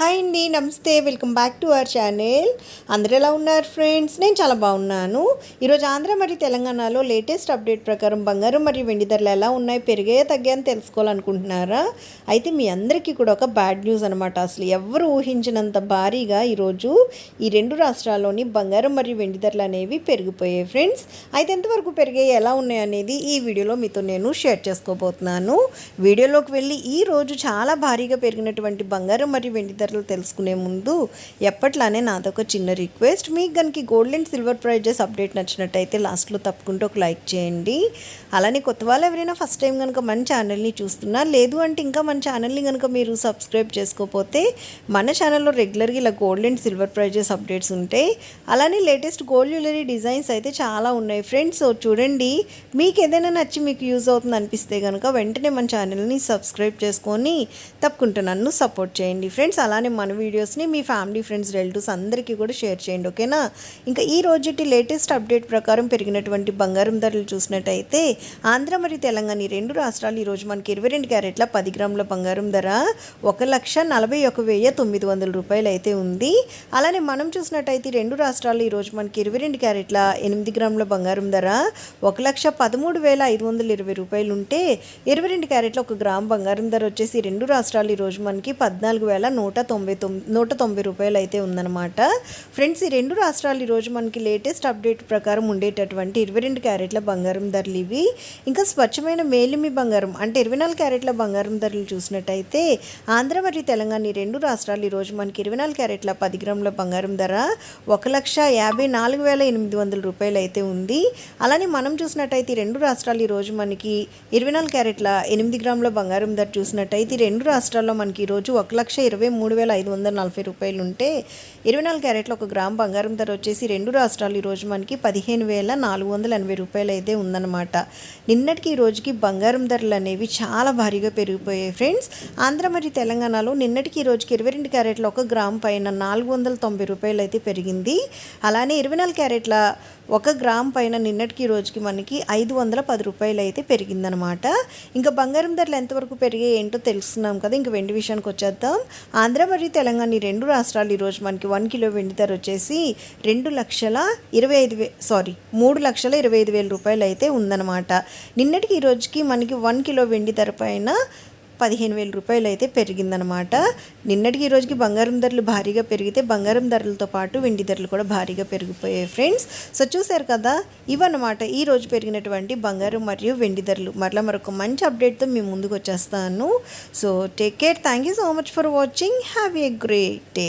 Hi అండి నమస్తే. Welcome back to our channel. అందరూ ఎలా ఉన్నారు ఫ్రెండ్స్? నేను చాలా బాగున్నాను. ఈరోజు ఆంధ్ర మరియు తెలంగాణలో లేటెస్ట్ అప్డేట్ ప్రకారం బంగారం మరియు వెండి ధరలు ఎలా ఉన్నాయి పెరిగాయో తగ్గాయని తెలుసుకోవాలనుకుంటున్నారా? అయితే మీ అందరికీ కూడా ఒక బ్యాడ్ న్యూస్ అనమాట అసలు ఎవరు ఊహించినంత భారీగా ఈరోజు ఈ రెండు రాష్ట్రాల్లోని బంగారం మరియు వెండి ధరలు అనేవి పెరిగిపోయాయి ఫ్రెండ్స్. అయితే ఎంతవరకు పెరిగాయి ఎలా ఉన్నాయి అనేది ఈ వీడియోలో మీతో నేను షేర్ చేసుకోబోతున్నాను. వీడియోలోకి వెళ్ళి ఈ రోజు చాలా భారీగా పెరిగినటువంటి బంగారం మరియు వెండి ధరలు తెలుసుకునే ముందు ఎప్పట్లానే నాదొక చిన్న రిక్వెస్ట్. మీకు కనుక gold and silver prizes update నచ్చినట్టయితే లాస్ట్లో తప్పకుండా ఒక లైక్ చేయండి. అలానే కొత్త వాళ్ళు ఎవరైనా ఫస్ట్ టైం కనుక మన ఛానల్ని చూస్తున్నా లేదు అంటే ఇంకా మన ఛానల్ని కనుక మీరు సబ్స్క్రైబ్ చేసుకోకపోతే మన ఛానల్లో రెగ్యులర్గా ఇలా gold and silver prizes updates ఉంటాయి అలానే లేటెస్ట్ గోల్డ్ జ్యువెలరీ డిజైన్స్ అయితే చాలా ఉన్నాయి ఫ్రెండ్స్ చూడండి మీకు ఏదైనా నచ్చి మీకు యూజ్ అవుతుంది అనిపిస్తే కనుక వెంటనే మన ఛానల్ని సబ్స్క్రైబ్ చేసుకొని తప్పకుండా నన్ను సపోర్ట్ చేయండి ఫ్రెండ్స్ అలా అలానే మన వీడియోస్ని మీ ఫ్యామిలీ ఫ్రెండ్స్ రిలేటివ్స్ అందరికీ కూడా షేర్ చేయండి ఓకేనా? ఇంకా ఈ రోజుటి లేటెస్ట్ అప్డేట్ ప్రకారం పెరిగినటువంటి బంగారం ధరలు చూసినట్టయితే ఆంధ్ర మరియు తెలంగాణ ఈ రెండు రాష్ట్రాలు ఈరోజు మనకి ఇరవై రెండు క్యారెట్ల పది గ్రాముల బంగారం ధర ఒక లక్ష నలభై ఒక వెయ్యి తొమ్మిది వందల రూపాయలు అయితే ఉంది. అలానే మనం చూసినట్టయితే రెండు రాష్ట్రాలు ఈరోజు మనకి ఇరవై రెండు క్యారెట్ల ఎనిమిది గ్రాముల బంగారం ధర ఒక లక్ష పదమూడు వేల ఐదు వందల ఇరవై రూపాయలు ఉంటే ఇరవై రెండు క్యారెట్ల ఒక గ్రామ్ బంగారం ధర వచ్చేసి రెండు రాష్ట్రాలు ఈరోజు మనకి పద్నాలుగు వేల నూట తొంభై తొమ్మిది నూట తొంభై రూపాయలు అయితే ఉందన్నమాట. ఫ్రెండ్స్ ఈ రెండు రాష్ట్రాలు ఈరోజు మనకి లేటెస్ట్ అప్డేట్ ప్రకారం ఉండేటటువంటి ఇరవై రెండు క్యారెట్ల బంగారం ధరలు ఇవి. ఇంకా స్వచ్ఛమైన మేలిమి బంగారం అంటే ఇరవై నాలుగు క్యారెట్ల బంగారం ధరలు చూసినట్టయితే ఆంధ్ర మరియు తెలంగాణ ఈ రెండు రాష్ట్రాలు ఈరోజు మనకి ఇరవై నాలుగు క్యారెట్ల పది గ్రాముల బంగారం ధర ఒక లక్ష యాభై నాలుగు వేల ఎనిమిది వందల రూపాయలు అయితే ఉంది. అలానే మనం చూసినట్టయితే ఈ రెండు రాష్ట్రాలు ఈరోజు మనకి ఇరవై నాలుగు క్యారెట్ల ఎనిమిది గ్రాముల బంగారం ధర చూసినట్టయితే ఈ రెండు రాష్ట్రాల్లో మనకి ఈరోజు ఒక లక్ష ఇరవై మూడు వేల ఐదు వందల నలభై రూపాయలు ఉంటే ఇరవై నాలుగు క్యారెట్ల ఒక గ్రామ్ బంగారం ధర వచ్చేసి రెండు రాష్ట్రాలు ఈరోజు మనకి పదిహేను వేల నాలుగు వందల ఎనభై రూపాయలు అయితే ఉందన్నమాట. నిన్నటికి ఈ రోజుకి బంగారం ధరలు అనేవి చాలా భారీగా పెరిగిపోయాయి ఫ్రెండ్స్. ఆంధ్ర మరియు తెలంగాణలో నిన్నటికి ఈ రోజుకి ఇరవై రెండు క్యారెట్ల ఒక గ్రామ్ పైన నాలుగు వందల తొంభై రూపాయలు అయితే పెరిగింది. అలానే ఇరవై నాలుగు క్యారెట్ల ఒక గ్రామ్ పైన నిన్నటికి ఈ రోజుకి మనకి ఐదు వందల పది రూపాయలు అయితే పెరిగిందనమాట ఇంకా బంగారం ధరలు ఎంతవరకు పెరిగాయి ఏంటో తెలుసుకున్నాం కదా. ఇంకా వెండి విషయానికి వచ్చేద్దాం. ఆంధ్ర మరియు తెలంగాణ ఈ రెండు రాష్ట్రాలు ఈరోజు మనకి వన్ కిలో వెండి ధర వచ్చేసి రెండు లక్షల ఇరవై ఐదు వే సారీ మూడు లక్షల ఇరవై ఐదు వేల రూపాయలు అయితే ఉందన్నమాట. నిన్నటికి ఈ రోజుకి మనకి వన్ కిలో వెండి ధర పైన పదిహేను వేల రూపాయలు అయితే పెరిగిందనమాట నిన్నటికి ఈ రోజుకి బంగారం ధరలు భారీగా పెరిగితే బంగారం ధరలతో పాటు వెండి ధరలు కూడా భారీగా పెరిగిపోయాయి ఫ్రెండ్స్. సో చూశారు కదా ఇవన్నమాట ఈ రోజు పెరిగినటువంటి బంగారం మరియు వెండి ధరలు. మరలా మరొక మంచి అప్డేట్తో మీ ముందుకు వచ్చేస్తాను. So take care. Thank you so much for watching. Have a great day.